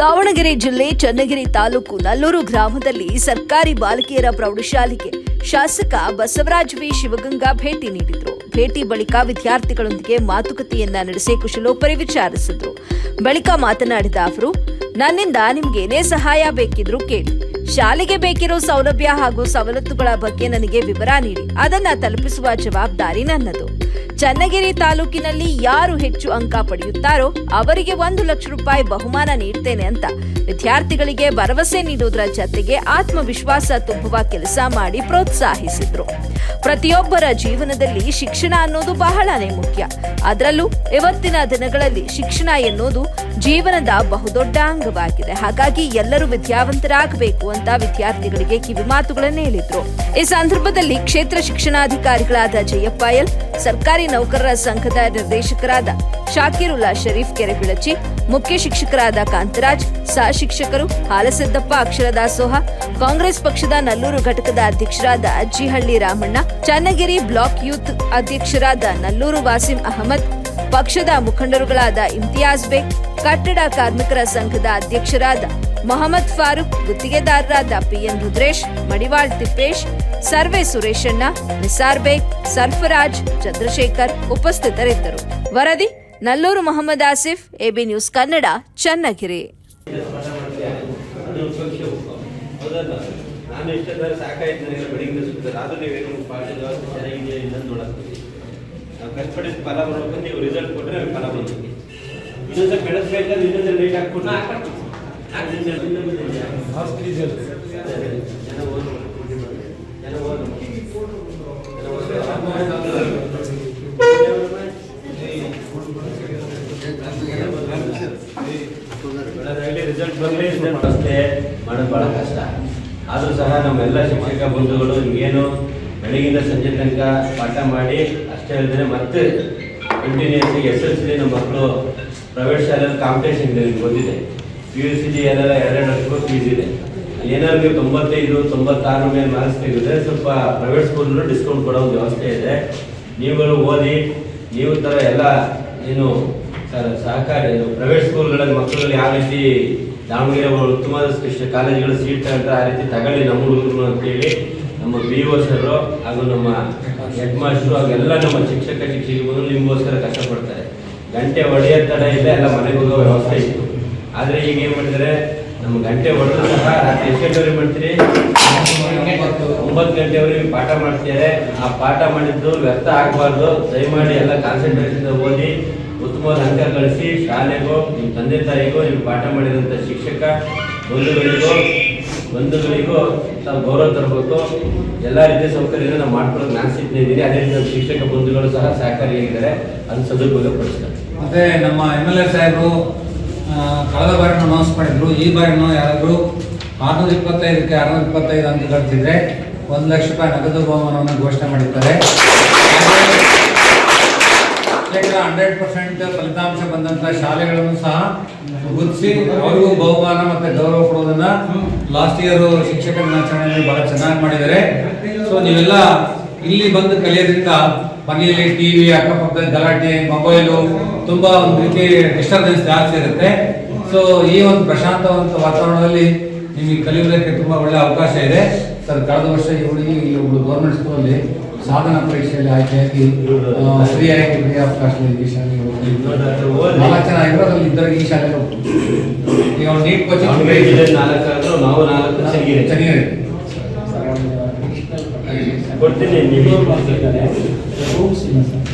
ದಾವಣಗೆರೆ ಜಿಲ್ಲೆ ಚನ್ನಗಿರಿ ತಾಲೂಕು ನಲ್ಲೂರು ಗ್ರಾಮದಲ್ಲಿ ಸರ್ಕಾರಿ ಬಾಲಕಿಯರ ಪ್ರೌಢಶಾಲೆಗೆ ಶಾಸಕ ಬಸವರಾಜ್ ವಿ. ಶಿವಗಂಗಾ ಭೇಟಿ ನೀಡಿದ್ರು. ಭೇಟಿ ಬಳಿಕ ವಿದ್ಯಾರ್ಥಿಗಳೊಂದಿಗೆ ಮಾತುಕತೆಯನ್ನ ನಡೆಸಿ ಕುಶಲೋಪರಿ ವಿಚಾರಿಸಿದ್ರು. ಬಳಿಕ ಮಾತನಾಡಿದ ಅವರು, ನನ್ನಿಂದ ನಿಮ್ಗೆ ಏನೇ ಸಹಾಯ ಬೇಕಿದ್ರು ಕೇಳಿ. ಶಾಲೆಗೆ ಬೇಕಿರೋ ಸೌಲಭ್ಯ ಹಾಗೂ ಸವಲತ್ತುಗಳ ಬಗ್ಗೆ ನನಗೆ ವಿವರ ನೀಡಿ. ಅದನ್ನ ತಲುಪಿಸುವ ಜವಾಬ್ದಾರಿ ನನ್ನದು. ಚನ್ನಗಿರಿ ತಾಲೂಕಿನಲ್ಲಿ ಯಾರು ಹೆಚ್ಚು ಅಂಕ ಪಡೆಯುತ್ತಾರೋ ಅವರಿಗೆ ಒಂದು ಲಕ್ಷ ರೂಪಾಯಿ ಬಹುಮಾನ ನೀಡ್ತೇನೆ ಅಂತ. ವಿದ್ಯಾರ್ಥಿಗಳಿಗೆ ಭರವಸೆ ನೀಡುವುದರ ಜತೆಗೆ ಆತ್ಮವಿಶ್ವಾಸ ತುಂಬುವ ಕೆಲಸ ಮಾಡಿ ಪ್ರೋತ್ಸಾಹಿಸಿದ್ರು. ಪ್ರತಿಯೊಬ್ಬರ ಜೀವನದಲ್ಲಿ ಶಿಕ್ಷಣ ಅನ್ನೋದು ಬಹಳನೇ ಮುಖ್ಯ. ಅದರಲ್ಲೂ ಇವತ್ತಿನ ದಿನಗಳಲ್ಲಿ ಶಿಕ್ಷಣ ಎನ್ನುವುದು ಜೀವನದ ಬಹುದೊಡ್ಡ ಅಂಗವಾಗಿದೆ. ಹಾಗಾಗಿ ಎಲ್ಲರೂ ವಿದ್ಯಾವಂತರಾಗಬೇಕು ಅಂತ ವಿದ್ಯಾರ್ಥಿಗಳಿಗೆ ಕಿವಿಮಾತುಗಳನ್ನು ಹೇಳಿದ್ರು. ಈ ಸಂದರ್ಭದಲ್ಲಿ ಕ್ಷೇತ್ರ ಶಿಕ್ಷಣಾಧಿಕಾರಿಗಳಾದ ಜಯಪ್ಪ ಸರ್ಕಾರಿ ನೌಕರರ ಸಂಘದ ನಿರ್ದೇಶಕರಾದ ಶಾಕಿರುಲ್ಲಾ ಶರೀಫ್ ಕೆರೆಬಿಳಚಿ ಮುಖ್ಯ ಶಿಕ್ಷಕರಾದ ಕಾಂತರಾಜ್, ಸಹ ಶಿಕ್ಷಕರು ಹಾಲಸಿದ್ದಪ್ಪ ಅಕ್ಷರ ದಾಸೋಹ ಕಾಂಗ್ರೆಸ್ ಪಕ್ಷದ ನಲ್ಲೂರು ಘಟಕದ ಅಧ್ಯಕ್ಷರಾದ ಅಜ್ಜಿಹಳ್ಳಿ ರಾಮಣ್ಣ, ಚನ್ನಗಿರಿ ಬ್ಲಾಕ್ ಯೂತ್ ಅಧ್ಯಕ್ಷರಾದ ನಲ್ಲೂರು ವಾಸಿಂ ಅಹಮದ್, ಪಕ್ಷದ ಮುಖಂಡರುಗಳಾದ ಇಮ್ತಿಯಾಜ್ ಬೇಗ್, ಕಟ್ಟಡ ಕಾರ್ಮಿಕರ ಸಂಘದ ಅಧ್ಯಕ್ಷರಾದ ಮೊಹಮ್ಮದ್ ಫಾರೂಕ್ ಗುತ್ತಿಗೆದಾರರಾದ ಪಿಎನ್ ರುದ್ರೇಶ್, ಮಡಿವಾಳ್ ತಿಪ್ಪೇಶ್, ಸರ್ವೆ ಸುರೇಶಣ್ಣ ನಿಸಾರ್ ಬೇಗ್, ಸರ್ಫರಾಜ್, ಚಂದ್ರಶೇಖರ್ ಉಪಸ್ಥಿತರಿದ್ದರು. ವರದಿ, ನಲ್ಲೂರು ಮೊಹಮ್ಮದ್ ಆಸಿಫ್, ಎಬಿ ನ್ಯೂಸ್ ಕನ್ನಡ, ಚನ್ನಗಿರಿ. ನಾನು ಕಷ್ಟಪಟ್ಟಿದ ಫಲ ಬರ್ಬೇಕು ನೀವು ರಿಸಲ್ಟ್ ಕೊಟ್ಟರೆ ಫಲ ಬಂದಿದೆ ಇನ್ನೊಂದು ಬೆಳೆಸ್ಬೇಕಾದ್ರೆ ಇನ್ನೊಂದು ರೇಟ್ ಹಾಕ್ಬಿಟ್ಟು ಅಷ್ಟೇ ಮಾಡೋದು ಭಾಳ ಕಷ್ಟ ಆದರೂ ಸಹ ನಮ್ಮೆಲ್ಲ ಶಿಕ್ಷಕ ಬಂಧುಗಳು ನಿಮಗೇನು ಬೆಳಗಿಂದ ಸಂಜೆ ತನಕ ಪಾಠ ಮಾಡಿ ಅಷ್ಟೇ ಅಲ್ಲದೆ ಮತ್ತೆ ಕಂಟಿನ್ಯೂಸ್ ಎಸ್ ಎಲ್ ಸಿ ನಮ್ಮ ಮಕ್ಕಳು ಪ್ರೈವೇಟ್ ಶಾಲೆಯಲ್ಲಿ ಕಾಂಪಿಟೇಷನ್ ಗೊತ್ತಿದೆ ಪಿ ಯು ಸಿ ಜಿ ಎಲ್ಲ ಎರಡೆರಡು ವರ್ಷಕ್ಕೂ ಫೀಸ್ ಇದೆ. ಏನಾದ್ರು ತೊಂಬತ್ತೈದು, ತೊಂಬತ್ತಾರು ಮೇಲೆ ಮಾರ್ಕ್ಸ್ ತೆಗೆದ್ರೆ ಸ್ವಲ್ಪ ಪ್ರೈವೇಟ್ ಸ್ಕೂಲಲ್ಲೂ ಡಿಸ್ಕೌಂಟ್ ಕೊಡೋ ವ್ಯವಸ್ಥೆ ಇದೆ. ನೀವುಗಳು ಓದಿ, ನೀವು ಥರ ಎಲ್ಲ ಏನು ಸಹಕಾರಿ ಪ್ರೈವೇಟ್ ಸ್ಕೂಲ್ಗಳಲ್ಲಿ ಮಕ್ಕಳಲ್ಲಿ ಯಾವ ರೀತಿ ದಾವಣಗೆರೆ ಉತ್ತಮ ಕಾಲೇಜುಗಳು ಸೀಟ್ ಅಂತ ಆ ರೀತಿ ತಗೊಳ್ಳಿ ನಮ್ಮ ಹುಡುಗರು ಅಂತೇಳಿ ನಮ್ಮ ಬಿ ಒ ಸರು ಹಾಗೂ ನಮ್ಮ ಹೆಡ್ ಮಾಸ್ಟ್ರು ಹಾಗೆಲ್ಲ ನಮ್ಮ ಶಿಕ್ಷಕ ಶಿಕ್ಷಕಿಗೂ ನಿಮಗೋಸ್ಕರ ಕಷ್ಟಪಡ್ತಾರೆ. ಗಂಟೆ ಒಡೆಯ ತಡ ಇಲ್ಲ, ಎಲ್ಲ ಮನೆಗೆ ಹೋಗೋ ವ್ಯವಸ್ಥೆ ಇತ್ತು. ಆದರೆ ಈಗ ಏನು ಮಾಡಿದರೆ ನಮ್ಮ ಗಂಟೆ ಹೊಡೆದು ಸಹ ರಾತ್ರಿ ಎಷ್ಟು ಗಂಟೆವರೆಗೆ ಮಾಡ್ತೀರಿ? ಒಂಬತ್ತು ಗಂಟೆವರೆಗೆ ಪಾಠ ಮಾಡ್ತಿದ್ದಾರೆ ಆ ಪಾಠ ಮಾಡಿದ್ದು ವ್ಯರ್ಥ ಆಗಬಾರ್ದು. ದಯಮಾಡಿ ಎಲ್ಲ ಕಾನ್ಸಂಟ್ರೇಷನ್ ಓದಿ, ಉತ್ತಮವಾದ ಅಂಕ ಗಳಿಸಿ ಶಾಲೆಗೂ ನಿಮ್ಮ ತಂದೆ ತಾಯಿಗೂ ನೀವು ಪಾಠ ಮಾಡಿದಂಥ ಶಿಕ್ಷಕ, ಬಂಧುಗಳಿಗೂ ಬಂಧುಗಳಿಗೂ ತಾವು ಗೌರವ ತರಬೇಕು. ಎಲ್ಲ ರೀತಿಯ ಸೌಕರ್ಯನ ನಾವು ಮಾಡ್ಕೊಳ್ಳೋಕೆ ನಾನು ಸಿದ್ಧಿದ್ದೀನಿ ಅದೇ ರೀತಿ ಶಿಕ್ಷಕ ಬಂಧುಗಳು ಸಹ ಸಹಕಾರಿಯಾಗಿದ್ದಾರೆ. ಅದನ್ನು ಸದುಪಯೋಗ ಪಡಿಸ್ತಾರೆ ಮತ್ತೆ ನಮ್ಮ ಎಂ ಎಲ್ ಎ ಸಾಹೇಬರು ಕಳೆದ ಬಾರಿ ಅನೌನ್ಸ್ ಮಾಡಿದ್ರು. ಈ ಬಾರಿನೂ ಯಾರಾದರೂ ಆರ್ನೂರ ಇಪ್ಪತ್ತೈದಕ್ಕೆ ಆರ್ನೂರ ಇಪ್ಪತ್ತೈದು ಅಂತ ಗಳಿಸಿದ್ರೆ ಒಂದು ಲಕ್ಷ ರೂಪಾಯಿ ನಗದು ಬಹುಮಾನವನ್ನು ಘೋಷಣೆ ಮಾಡಿದ್ದಾರೆ ಹಂಡ್ರೆಡ್ ಪರ್ಸೆಂಟ್ ಫಲಿತಾಂಶ ಬಂದಂತಹ ಶಾಲೆಗಳನ್ನು ಸಹ ಗುರುತಿಸಿ ಅವರಿಗೂ ಬಹುಮಾನ ಮತ್ತೆ ಗೌರವ ಕೊಡೋದನ್ನ ಲಾಸ್ಟ್ ಇಯರ್ ಶಿಕ್ಷಕ ದಿನಾಚರಣೆಯಲ್ಲಿ ಬಹಳ ಚೆನ್ನಾಗಿ ಮಾಡಿದ್ದಾರೆ. ಸೊ ನೀವೆಲ್ಲ ಇಲ್ಲಿ ಬಂದು ಕಲಿಯೋದ್ರಿಂದ ಮನೆಯಲ್ಲಿ ಟಿವಿ ಅಕ್ಕಪಕ್ಕದ ಗಲಾಟೆ, ಮೊಬೈಲು ತುಂಬಾ ಒಂದು ರೀತಿ ಡಿಸ್ಟರ್ಬೆನ್ಸ್ ಜಾಸ್ತಿ ಇರುತ್ತೆ. ಸೊ ಈ ಒಂದು ಪ್ರಶಾಂತವಂತ ವಾತಾವರಣದಲ್ಲಿ ನಿಮಗೆ ಕಲಿಯೋದಕ್ಕೆ ತುಂಬಾ ಒಳ್ಳೆ ಅವಕಾಶ ಇದೆ. ಸರ್ ಕಳೆದ ವರ್ಷ ಈ ಹುಡುಗಿ ಈ ಒಬ್ಬಳು ಗೌರ್ಮೆಂಟ್ ಸ್ಕೂಲಲ್ಲಿ ಸಾಧನ ಪರೀಕ್ಷೆಯಲ್ಲಿ ಆಯ್ಕೆಯಾಗಿ ಫ್ರೀಯಾಗಿ ಫ್ರೀ ಆಫ್ ಕಾಸ್ಟ್ ಈ ಶಾಲೆಗೆ ನಾಲ್ಕು ಜನ ಇರೋದ್ರಲ್ಲಿ ಇದ್ದಾಗ ಇದ್ದವ್ರಿಗೆ ಈ ಶಾಲೆಗೆ ಹೋಗ್ತಿದ್ರು. ಈಗ ಅವ್ನು ನೀಟ್ ಕೋಚಿಂಗ್ ನಾಲ್ಕು ನಾವು ನಾಲ್ಕು ಚೆನ್ನಾಗಿದೆ ಕೊಡ್ತೀನಿ ನೀವು. ರೂಮ್ಸ್ ಇಲ್ಲ ಸರ್